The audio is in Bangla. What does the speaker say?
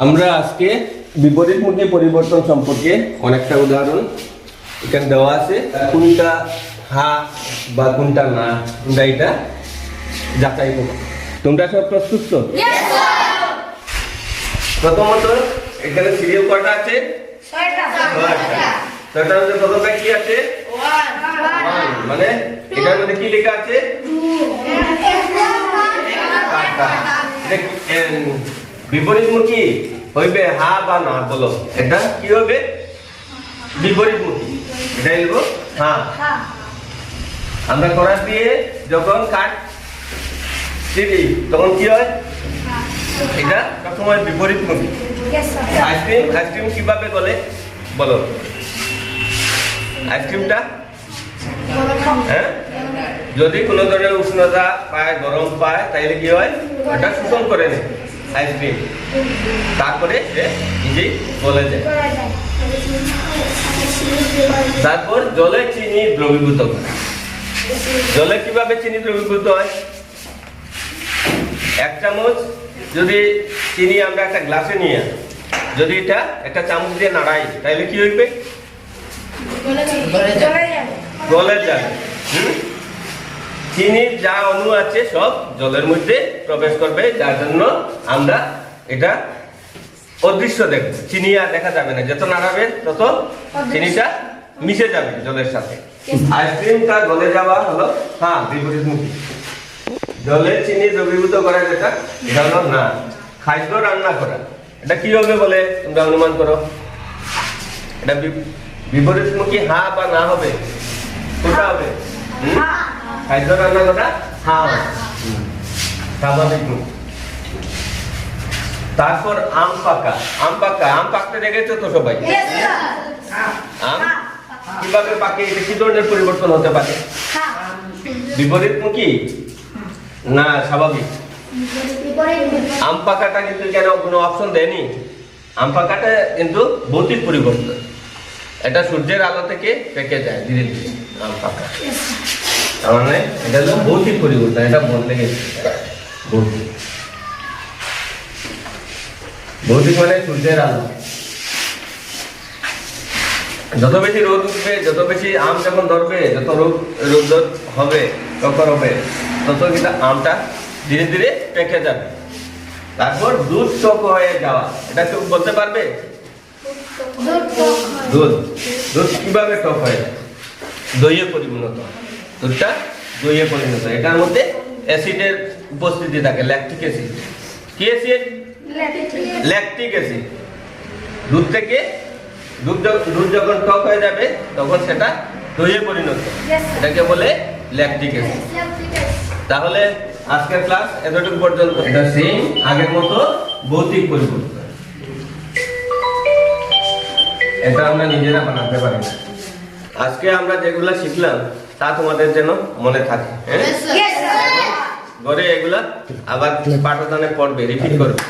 আমরা আজকে বিপরীতমুখী পরিবর্তন সম্পর্কে অনেকটা উদাহরণ এখানে দেওয়া আছে কোনটা হা বা কোনটা না তোমরা এটা যাচাই করো। তোমরা সব প্রস্তুত তো? প্রথমত এখানে সিরিয়াল কটা আছে? ছয়টা। ছয়টার মধ্যে প্রথমটা কি আছে? মানে এটার মধ্যে কি লেখা আছে? বিপরীতমুখী হইবে হা বা না বলো এটা কি হবে? বিপরীতমুখী। এটা লিখব হ্যাঁ আমরা করার দিয়ে যখন কাট দিবি তখন কি হয়? এটা সবসময় বিপরীতমুখী। আইসক্রিম আইসক্রিম কীভাবে বলে বলো। আইসক্রিমটা? হ্যাঁ? যদি কোনো ধরনের উষ্ণতা পায় গরম পায় তাইলে কি হয়? এটা শোষণ করে নেয়। আইসক্রিম তারপরে সে নিজেই গলে যায়। তারপর জলে চিনি দ্রবীভূত করে। জলে কীভাবে চিনি দ্রবীভূত হয়? এক চামচ যদি চিনি আমরা একটা গ্লাসে নিয়ে যদি এটা একটা চামচ দিয়ে নাড়াই তাহলে কি হইবে? গলে যাবে। হুম? চিনির যা অণু আছে সব জলের মধ্যে প্রবেশ করবে যার জন্য আমরা এটা অদৃশ্য দেখব। চিনি আর দেখা যাবে না। যত নাড়াবে তত চিনিটা মিশে যাবে জলের সাথে। আইসক্রিমটা গলে যাওয়া হলো। হ্যাঁ বিপরীতমুখী। জলে চিনি দ্রবীভূত করা যেটা এটা হলো না। খাদ্য রান্না করা। এটা কি হবে বলে? তোমরা অনুমান করো। এটা বিপরীতমুখী হা বা না হবে? কোনটা হবে? খাদ্য রান্না করা হা স্বাভাবিক। মুখ। তারপর আম পাকা। আম পাকা। আম পাকতে দেখেছ তো সবাই? আম? কীভাবে পাকে? এটা কি ধরনের পরিবর্তন হতে পারে? বিপরীতমুখী? না স্বাভাবিক। আম পাকাটা কিন্তু কেন কোনো অপশন দেয়নি? আম পাকাটা কিন্তু ভৌতিক পরিবর্তন। এটা সূর্যের আলো থেকে পেকে যায় ধীরে ধীরে আম পাকা। তার মানে এটা হলো ভৌতিক পরিবর্তন এটা বদলে গেছে। ভৌতিক। ভৌতিক মানে সূর্যের আলো। যত বেশি রোদ উঠবে যত বেশি আম যখন ধরবে যত রোদ রোদ হবে তখন হবে তত কিন্তু আমটা ধীরে ধীরে পেকে যাবে। তারপর দুধ টক হয়ে যাওয়া। এটা কেউ বলতে পারবে? দুধ দুধ। কীভাবে টক হয়ে? দইয়ে পরিণত হয়। দুধটা দইয়ে পরিণত হয়। এটার মধ্যে অ্যাসিডের উপস্থিতি থাকে ল্যাকটিক অ্যাসিড কি অ্যাসিড ল্যাকটিক অ্যাসিড দুধ থেকে দুধ যখন- দুধ যখন টক হয়ে যাবে তখন সেটা দইয়ে পরিণত। এটাকে বলে ল্যাকটিক অ্যাসিড তাহলে আজকের ক্লাস এতটুকু পর্যন্ত। এটা সেম আগের মতো ভৌতিক পরিবর্তন। এটা আমরা নিজেরা বানাতে পারি আজকে আমরা যেগুলা শিখলাম তা তোমাদের যেন মনে থাকে হ্যাঁ? ঘরে এগুলা আবার পাঠদানে পড়বে রিপিট করবে।